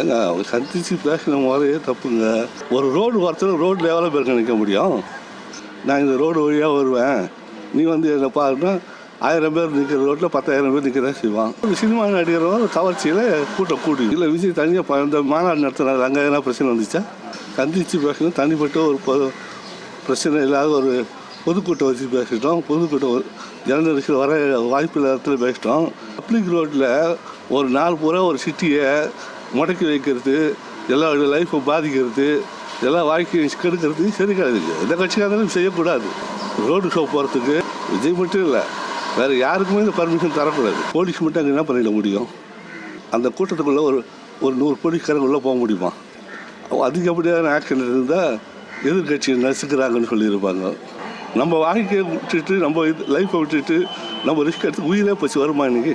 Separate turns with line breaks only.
ஏங்க அவங்க சந்திச்சு பேசின முறையே தப்புங்க. ஒரு ரோடு வரத்துல ரோட்டில் எவ்வளோ பேருக்கு நிற்க முடியும். நான் இந்த ரோடு வழியாக வருவேன். நீ வந்து என்னை பாருன்னா ஆயிரம் பேர் நிற்கிற ரோட்டில் பத்தாயிரம் பேர் நிற்க தான் செய்வான் சினிமா நடிகரோட கவர்ச்சியில் கூட்டம் கூடி. இல்லை விஜய் தனியாக இந்த மாநாடு நடத்துனாரு அங்கே எதனா பிரச்சனை வந்துச்சா? சந்திச்சு பேசணும் தனிப்பட்ட ஒரு பொது பிரச்சனை இல்லாத ஒரு பொதுக்கூட்டம் வச்சு பேசிட்டோம். பொதுக்கூட்டம் ஒரு வர வாய்ப்பு இல்லாத இடத்துல பேசிட்டோம். பப்ளிக் ரோட்டில் ஒரு நாள் பூரா ஒரு சிட்டியை முடக்கி வைக்கிறது எல்லா லைஃப்பை பாதிக்கிறது எல்லா வாழ்க்கையை கெடுக்கிறது சரி கிடையாது எந்த கட்சிக்காரங்களும் செய்யக்கூடாது. ரோடு ஷோ போகிறதுக்கு விஜய் மட்டும் இல்லை வேறு யாருக்குமே இந்த பர்மிஷன் தரக்கூடாது. போலீஸ் மட்டும் அங்கே என்ன பண்ணிட முடியும்? அந்த கூட்டத்துக்குள்ளே ஒரு ஒரு நூறு போலீஸ்காரங்க உள்ளே போக முடியுமா? அதிகப்படியான ஆக்ஷன் இருந்தால் எதிர்கட்சியை நசுக்கிறாங்கன்னு சொல்லியிருப்பாங்க. நம்ம வாழ்க்கையை விட்டுட்டு நம்ம லைஃப்பை விட்டுட்டு நம்ம ரிஸ்க் எடுத்து உயிரே போச்சு வருமா இன்றைக்கி